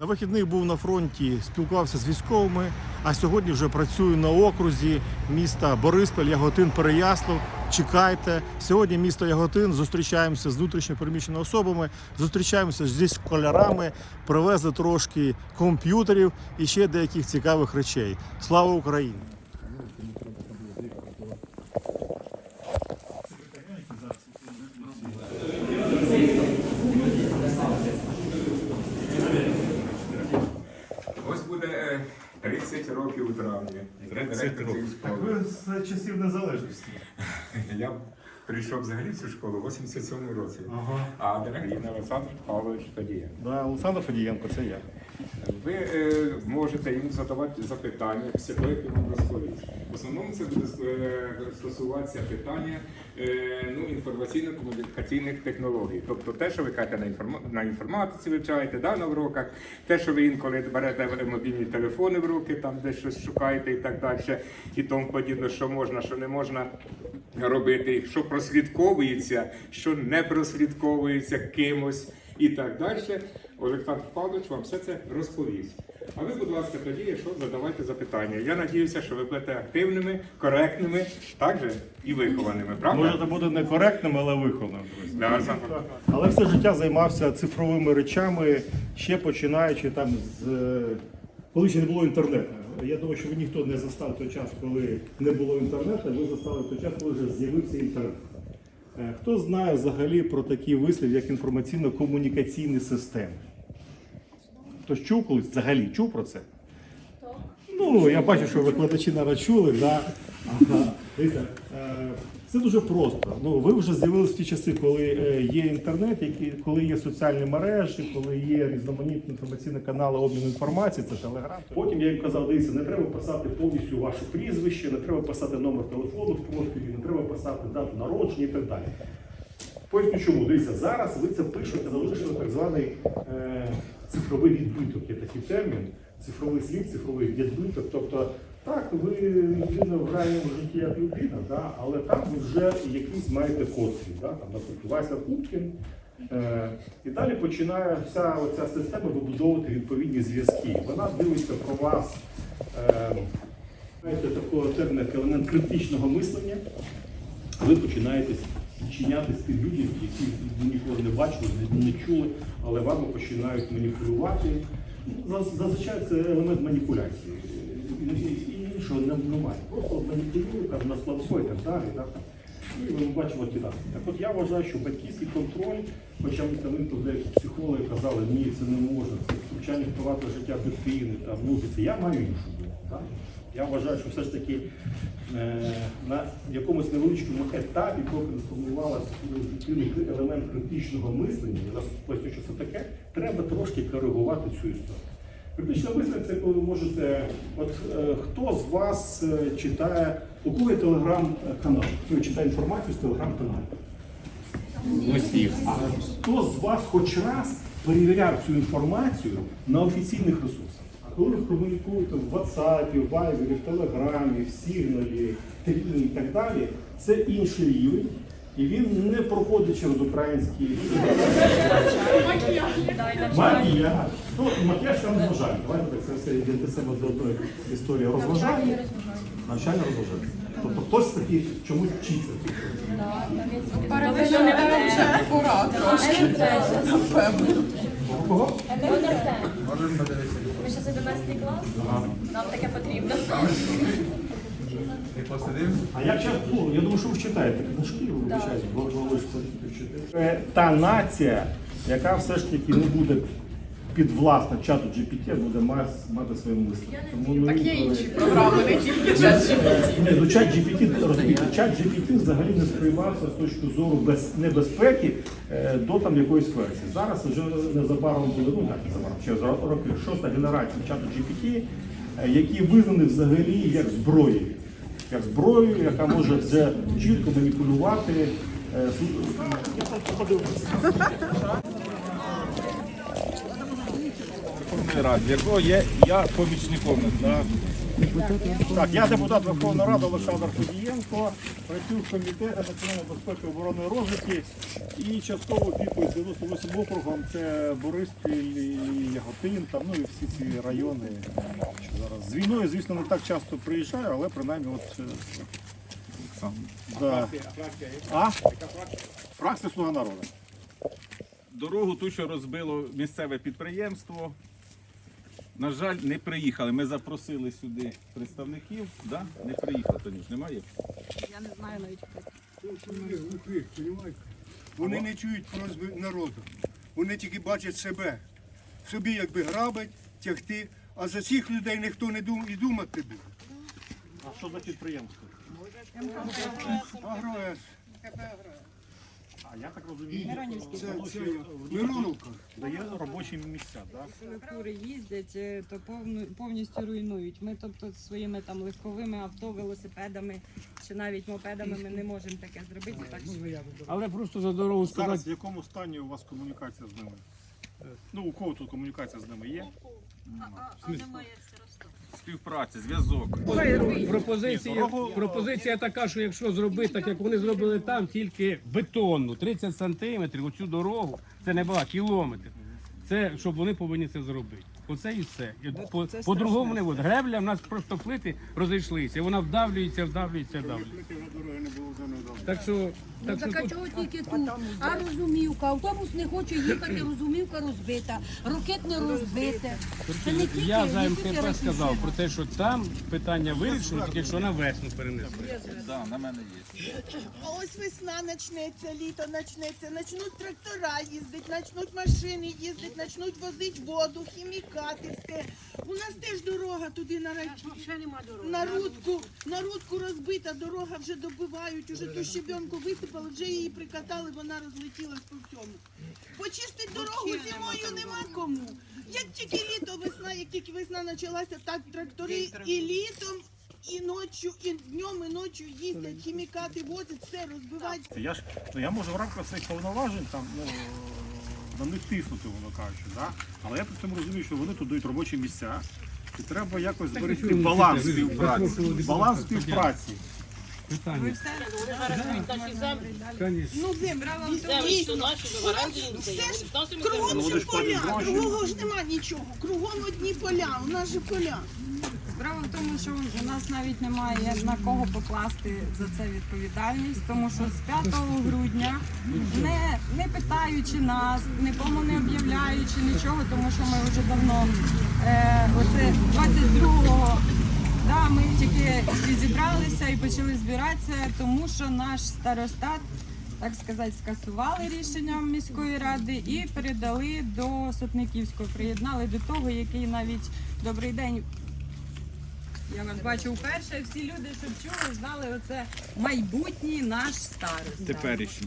На вихідних був на фронті, спілкувався з військовими, а сьогодні вже працюю на окрузі міста Бориспіль, Яготин, Переяслав. Чекайте. Сьогодні місто Яготин. Зустрічаємося з внутрішньо переміщеними особами, зустрічаємося зі школярами, привезли трошки комп'ютерів і ще деяких цікавих речей. Слава Україні! Ось буде е, 30 років у травні. Директор Так ви з часів незалежності. Я прийшов взагалі в цю школу в 87-му році. Ага. А директор Олександр Павлович Фадієнко. Да, Олександр Фадієнко, це я. Ви е, можете йому задавати запитання, після того, як вам розповість. В основному це буде е, стосуватися питання е, ну, інформаційно-комунікаційних технологій. Тобто те, що ви кажете на, інформа... на інформатиці вивчаєте да, на уроках, те, що ви інколи берете мобільні телефони в руки, там десь щось шукаєте і так далі, і тому подібне, що можна, що не можна робити, що прослідковується, що не прослідковується кимось і так далі. Олександр Павлович вам все це розповість. А ви, будь ласка, тоді, якщо задавайте запитання. Я надіюся, що ви будете активними, коректними, також і вихованими. Правда? Може, це буде некоректним, але вихованим. Да, Олександр. Але все життя займався цифровими речами, ще починаючи там з е, коли ще не було інтернету. Я думаю, що ви ніхто не застав той час, коли не було інтернету, ви застали той час, коли вже з'явився інтернет. Е, Хто знає взагалі про такий вислів, як інформаційно-комунікаційні системи? Хтось чув колись взагалі чув про це? Ну, я бачу, що викладачі наразі чули, да. Ага. Е, це дуже просто. Ну, ви вже з'явилися в ті часи, коли е, є інтернет, коли є соціальні мережі, коли є різноманітні інформаційні канали обміну інформації, це телеграм. Потім я їм казав, дивіться, не треба писати повністю ваше прізвище, не треба писати номер телефону в профілі, не треба писати дату народження і так далі. Поясню чому. Дивіться, зараз ви це пишете, залишили так званий е, цифровий відбиток, є такий термін, цифровий слід, цифровий відбиток. Тобто, так, ви людина в житті як людина, да, але там ви вже якийсь маєте код свій, да, там, наприклад, Вася Уткін. Е, і далі починає вся оця система вибудовувати відповідні зв'язки. Вона дивиться про вас. Е, Знаєте, такого терміну, як елемент критичного мислення, ви починаєте відчинятися тим людям, які ніколи не бачили, не, чули, але вами починають маніпулювати. Ну, Зазвичай це елемент маніпуляції. І, іншого не- немає. Просто маніпулюють на слабко і так далі. І ми бачимо кидати. Так от я вважаю, що батьківський контроль, хоча ми там деякі психологи казали, ні, це не можна, це втручання в приватне життя дитини, там, ну, це я маю іншу думку. Я вважаю, що все ж таки е, на якомусь невеличкому етапі, поки не сформувалася елемент критичного мислення, я поясню, що це таке, треба трошки коригувати цю історію. Критичне мислення це коли ви можете. От е, хто з вас е, читає, у кого є телеграм-канал? Хто читає інформацію з телеграм-каналу? Усіх. А хто з вас хоч раз перевіряв цю інформацію на офіційних ресурсах? А коли ви комунікуєте в WhatsApp, в Viber, в Телеграмі, в Сігналі, і так далі, це інший рівень. І він не проходить через українські макіяж. Ну, макіяж це розважання. Давайте так це все віднесемо до одної історії розважання. Навчання розважання. Тобто хтось таки чомусь вчиться. Паралельно не вже це. Ми ще 11 клас, нам таке потрібно. А як часто, ну, я думаю, що ви читаєте книжки, ви вчаєте, бо ви ж це читаєте. Е, Та нація, яка все ж таки не буде підвласна чату GPT, буде мати, своє мислення. Тому, ну, Так є інколи- інші програми, не тільки ChatGPT. Ні, ну чат GPT, розумієте, чат GPT взагалі не сприймався з точки зору без, небезпеки е, до там якоїсь версії. Зараз вже незабаром буде, ну так, незабаром, ще за роки шоста генерація чату GPT, е, які визнані взагалі як зброєю. Як зброєю, яка може вже чітко маніпулювати. е, су- Верховної Ради, якого є я помічником. Так, я депутат Верховної Ради Олександр Федієнко, працюю в комітеті національної безпеки оборони і розвідки і частково опікую 98 округом. Це Бориспіль, і Яготин, там, ну і всі ці райони. Що зараз. З війною, звісно, не так часто приїжджаю, але принаймні от. е, Да. А? Фракція Слуга народу. Дорогу ту, що розбило місцеве підприємство. На жаль, не приїхали. Ми запросили сюди представників, да? не приїхали, Танюш, немає? Я не знаю навіть. глухих? Вони не чують просьби народу. Вони тільки бачать себе. Собі якби грабить, тягти, а за цих людей ніхто не дум, і думати буде. А що за підприємство? Агроес. А я так розумію, Це, воно це Мироновка. дає робочі місця. Да? Коли кури їздять, е, то повну- повністю руйнують. Ми тобто своїми там легковими авто, велосипедами чи навіть мопедами ми не можемо таке зробити. Так що Але просто за дорогу Зараз сказати, в якому стані у вас комунікація з ними? Ну, у кого тут комунікація з ними є? Співпраця, зв'язок. пропозиція, пропозиція така, що якщо зробити так, як вони зробили там, тільки бетонну, 30 сантиметрів, оцю дорогу, це не була кілометр. Це щоб вони повинні це зробити. Оце і все. І По, по-другому не буде. Гребля в нас просто плити розійшлися. і Вона вдавлюється, вдавлюється, вдавлюється. Дороги не було дано добре. Так що, так що Так а тут чого тільки тут? А розумівка, автобус не хоче їхати, розумівка розбита, ракетне розбите. Це не тільки, я не за тільки МКП сказав про те, що там питання вирішено, тільки що на весну перенесли. Да, на мене є. А ось весна почнеться, літо почнеться, почнуть трактора їздити, почнуть машини їздити, почнуть возити воду, хімікати, все. У нас теж дорога туди на, на рудку, на рудку розбита, дорога вже добивають, уже ту щебенку висипали, вже її прикатали, вона розлетілась по всьому. Почистити дорогу зимою нема кому. Як тільки літо, весна, як тільки весна почалася, так трактори і літом, і ночі, і днем, і ночі їздять, хімікати возять, все розбивають. Я ж ну я можу в рамках своїх повноважень там ну на них тиснути, воно кажучи, да? але я при цьому розумію, що вони тут дають робочі місця. І треба якось зберегти баланс співпраці. Баланс співпраці. Питання. Ну, земля, дійсно. Все ж кругом же поля, другого ж нема нічого, кругом одні поля, у нас же поля. Справа в тому, що у нас навіть немає на кого покласти за це відповідальність, тому що з 5 грудня, не, не питаючи нас, нікому не об'являючи нічого, тому що ми вже давно е, оце 22-го. Да, ми тільки всі зібралися і почали збиратися, тому що наш старостат, так сказати, скасували рішенням міської ради і передали до Сотниківського. Приєднали до того, який навіть добрий день. Я вас бачу вперше. Всі люди, щоб чули, знали оце майбутній наш старост.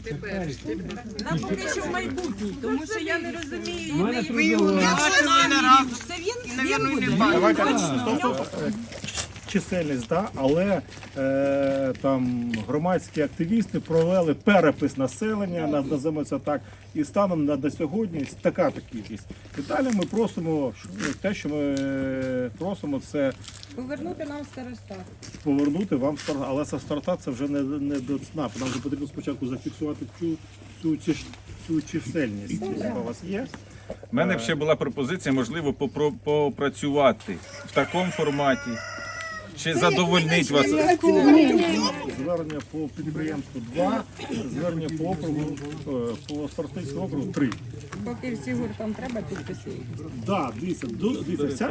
Теперішній. Да, поки що майбутній, тому що я не розумію. Мене не- трудово. Це він, він буде. Давайте Точно. Е, чисельність, да? але е, там громадські активісти провели перепис населення, на- називаємо це так, і станом на, на сьогодні така та кількість. І далі ми просимо, ну, те, що ми е, просимо, це Повернути нам старостат. повернути вам старт, але це старта це вже не, не до ЦНАП. Нам вже потрібно спочатку зафіксувати цю, цю, цю, цю чисельність, яка у вас є. У мене б ще була пропозиція, можливо, попро- попрацювати в такому форматі. Чи задовольнить вас? Звернення по підприємству 2, звернення по округу, е, по Старостинському округу 3. Поки всі гуртом треба підписи. Да, дивіться, ду- дивіться, це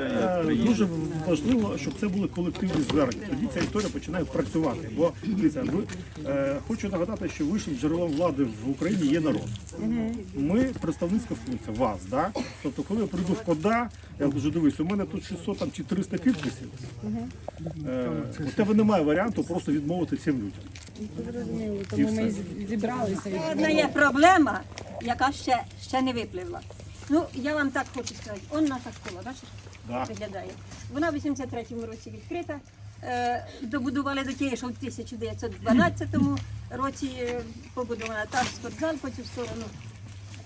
е, дуже важливо, щоб це були колективні звернення. Тоді ця історія починає працювати. Бо дивіться, ви е, хочу нагадати, що вищим джерелом влади в Україні є народ. Ми представницька функція вас, да? Тобто, коли я прийду в КОДА, я дуже дивлюсь, у мене тут 600 там, чи 300 підписів. Е, у тебе немає варіанту просто відмовити цим людям. Зрозуміло, тому ми і зібралися. Одна є проблема, яка ще, ще не випливла. Ну, я вам так хочу сказати, он наша школа, бачиш, Да. виглядає. Вона в 83-му році відкрита. Е, добудували до тієї, що в 1912 році е, побудована та спортзал по цю сторону.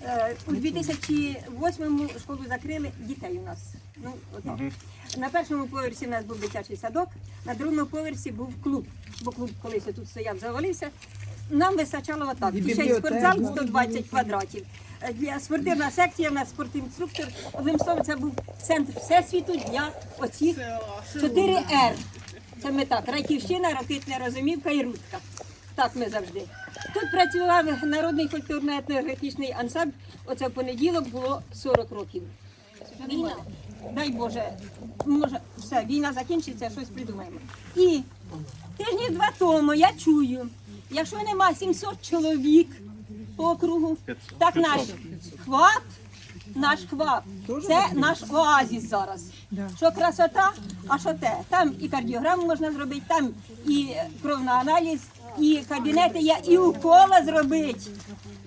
Е, у 2008-му школу закрили, дітей у нас Ну, отак. На першому поверсі в нас був дитячий садок, на другому поверсі був клуб, бо клуб колись тут стояв, завалився. Нам вистачало отак. Ще й спортзал 120 квадратів. Е, Для спортивна секція, у нас спортінструктор. Одним словом, це був центр всесвіту для оцих 4 Р. Це ми так, Раківщина, Ракитна Розумівка і Рудка. Так ми завжди. Тут працював народний культурно-етнографічний ансамбль. Оце в понеділок було 40 років. Війна. Дай Боже, може, все, війна закінчиться, щось придумаємо. І тижнів два тому я чую, якщо нема 700 чоловік по округу, так наш хват, наш хват, це наш оазіс зараз. Що красота, а що те? Там і кардіограму можна зробити, там і кровний аналіз, і кабінети є, і укола зробити.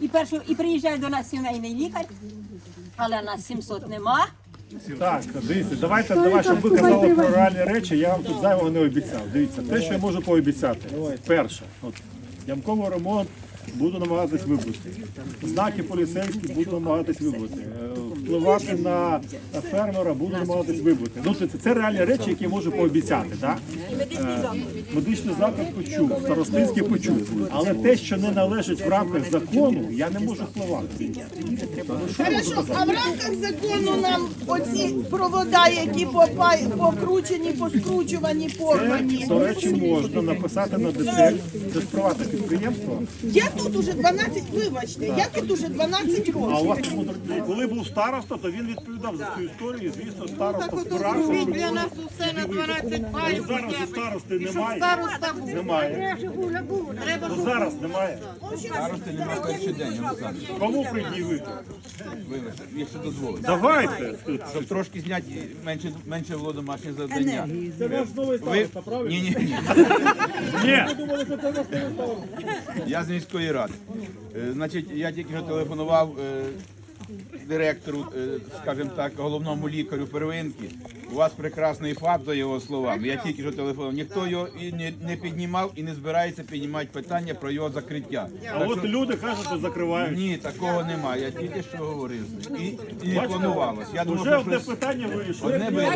І першу, і приїжджає до нас сімейний лікар, але нас 700 нема. Так, дивіться, давайте, давай, щоб ви казали про реальні речі, я вам тут зайвого не обіцяв. Дивіться, те, що я можу пообіцяти. Перше, от, ямковий ремонт буду намагатись вибути. Знаки поліцейські буду намагатись вибути. Е, Впливати на фермера буду намагатись вибути. Ну, це, це реальні речі, які я можу пообіцяти. Так? Медичний заклад почув, старостинський почув. Але те, що не належить в рамках закону, я не можу впливати. Хорошо, а в рамках закону нам оці провода, які попай, покручені, поскручувані, порвані. До речі, можна написати на ДТЕК, це ж приватне підприємство. Я тут уже 12, вибачте, я тут уже 12 А у вас років. тому коли був староста, то він відповідав за цю історію. Звісно, староста впирався. щоб Для було- нас усе на 12 Ну, балів. Зараз у старости немає. Староста був. Немає. Гуля Ну, зараз немає. Старости немає перший день, Олександр. Кому пред'явити? Вибачте, якщо дозволите. Давайте. Щоб трошки зняти менше, менше було домашнє завдання. Це ваш новий староста, правильно? Ні, ні, ні. Ні. Я з міської ради. Е, Значить, я тільки що телефонував е, директору, е, скажімо так, головному лікарю первинки. У вас прекрасний ФАП, за його словами. Я тільки що телефонував. Ніхто його і не, не піднімав і не збирається піднімати питання про його закриття. А Так от що- люди кажуть, що закривають. Ні, такого немає. Я тільки що говорив. І, і не планувалось. Я думав, Уже що одне щось- питання вирішили. Одне би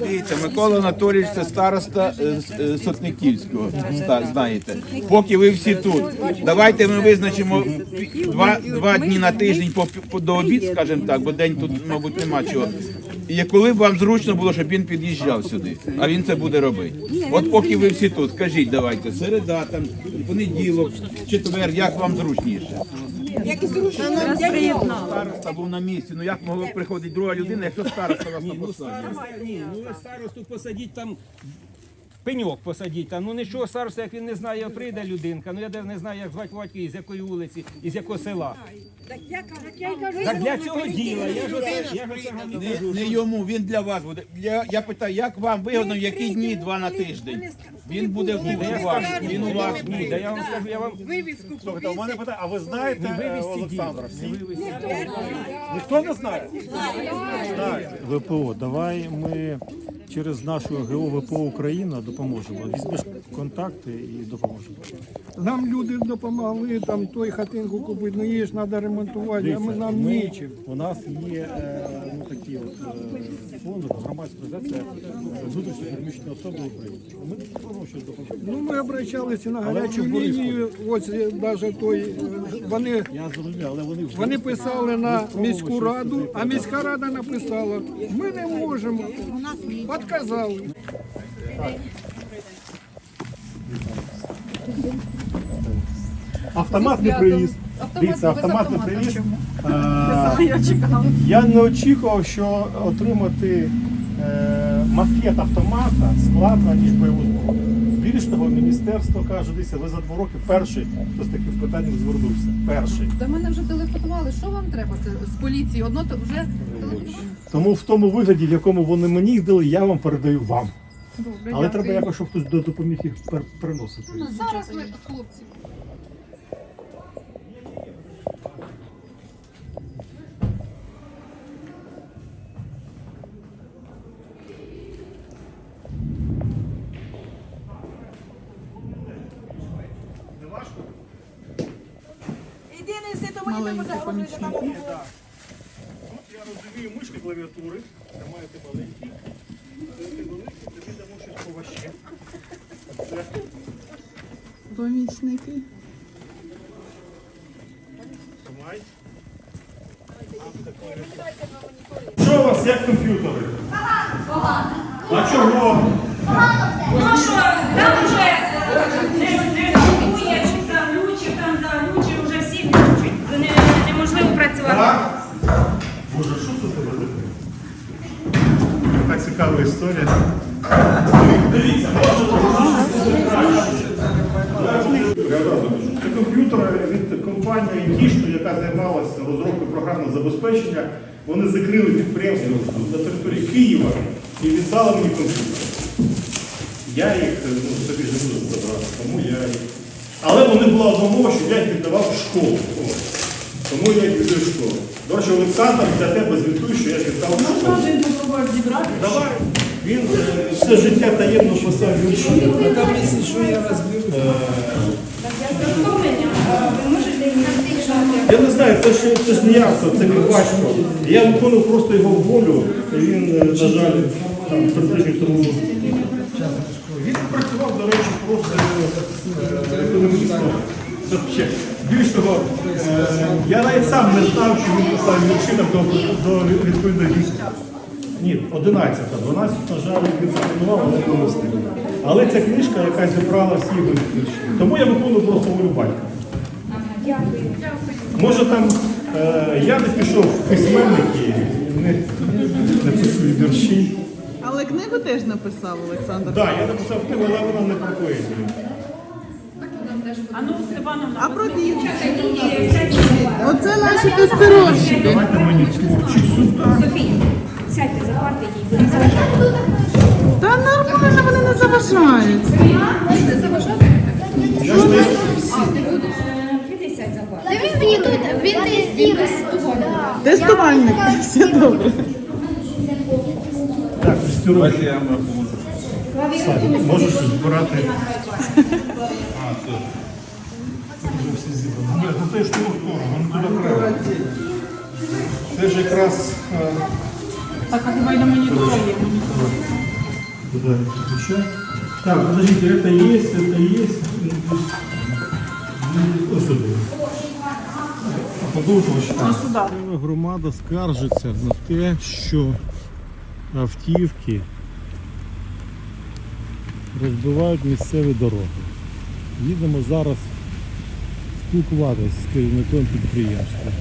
дивіться, Микола Анатолійович це староста е, з- е, Сотниківського. ста- Знаєте, поки ви всі тут. Давайте ми визначимо два, два дні на тиждень по, по до обід, скажімо так, бо день тут, мабуть, нема чого. І коли б вам зручно було, щоб він під'їжджав сюди, а він це буде робити. От поки ви всі тут, скажіть, давайте, середа, там, понеділок, четвер, як вам зручніше? Як зручно, Староста був на місці. Ну як могла приходити друга людина, якщо староста вас на посаді? Ні, ну ви старосту посадіть там. Пеньок посадіть там. Ну нічого староста, як він не знає, прийде людинка. Ну я де не знаю, як звати батька, із якої вулиці, із якого села. Так для цього діла. Я ж оце, я ж оце вам і Не, кажу. не йому, він для вас буде. Я, я питаю, як вам вигодно, в які дні два на тиждень? Він буде у вас, він у вас Ні, буде. да я вам скажу, я вам Слухайте, у мене питання, а ви знаєте е, Олександра? вивезти. Ніхто не знає? Знає. ВПО, давай ми через нашу ГО ВПО Україна допоможемо. Візьмеш контакти і допоможемо. Нам люди допомогли там той хатинку купити, ну її ж треба ремонтувати, а ми нам Ми- нічим. У нас є е, ну, такі от, е, фонди, громадська організація внутрішньо переміщені особи України. Ми допоможемо щось допомогти. Ну ми обращалися на Але гарячу вони в лінію. Ось навіть той е, вони. Я зрозумів, але вони в Вони писали на міську раду, а міська рада написала, ми не можемо. Отказали. Автомат не привіз. Дивіться, автомат не привіз. Е, Я не очікував, що отримати е, макет автомата складно, ніж бойову зброю. Більш того, міністерство каже, дивіться, ви за два роки перший, хто з таким питанням звернувся. Перший. До мене вже телефонували. Що вам треба? Це з поліції. Одно то вже. Тому в тому вигляді, в якому вони мені їх дали, я вам передаю вам. Добре, Але треба якось, щоб хтось допоміг їх пер- переносити. Ну, Зараз ви, хлопці. Іди неси розумію мишки клавіатури. Тримаєте маленький, це великий, тобі дамо щось поважче. Це Помічники. Тримай. Що у вас як комп'ютери? А чого? Ну що, там вже не, не рахує, чи заглючив, там заглючив, вже всі глючать. Не, неможливо працювати. Так? Боже, що це тебе таке? Така цікава історія. Дивіться, Це комп'ютер від компанії Кішто, яка займалася розробкою програмного забезпечення. Вони закрили підприємство на території Києва і віддали мені комп'ютер. Я їх ну, собі не буду забрати, тому я їх. Але вони була одна мова, що я їх віддавав в школу. Тому я їх віддаю в школу. До Олександр для тебе звітую, що я віддав в школу. Давай. Він е, все життя таємно писав вірші. Я не знаю, це ж це ж не я, це мій батько. Я виконував просто його волю, і він, е, на жаль, там практично тому. Він працював, до речі, просто е, економістом. Більш того, е, я навіть сам не знав, що він писав вірші до, до відповідної віку. Ні, 11, 12, на жаль, він запропонував, але не встиг. Але ця книжка, яка зібрала всі його вірші. Тому я виконую просто волю батька. Може там е, я не пішов в письменники, не, не писую вірші. Але книгу теж написав Олександр. Так, да, я написав книгу, але вона не про поезію. А про дівчат? Оце наші тестировщики. Давайте мені творчий суд. Сядьте за парти Та нормально, вони не заважають. Не заважати? Я ж не- Піди сядь за парти. Та він мені тут, він не Тестувальник. Все добре. Так, тестировщик. Садик, можеш збирати. Зібрані. Ну це ж того второ, воно туди треба. Це ж якраз. Так, а хіба й на моніторі є? Куда еще? Так, подождите, это есть, это есть. Ну, сюда. А подумайте, що Громада скаржиться на те, що автівки розбивають місцеві дороги. Їдемо зараз спілкуватися з керівником підприємства.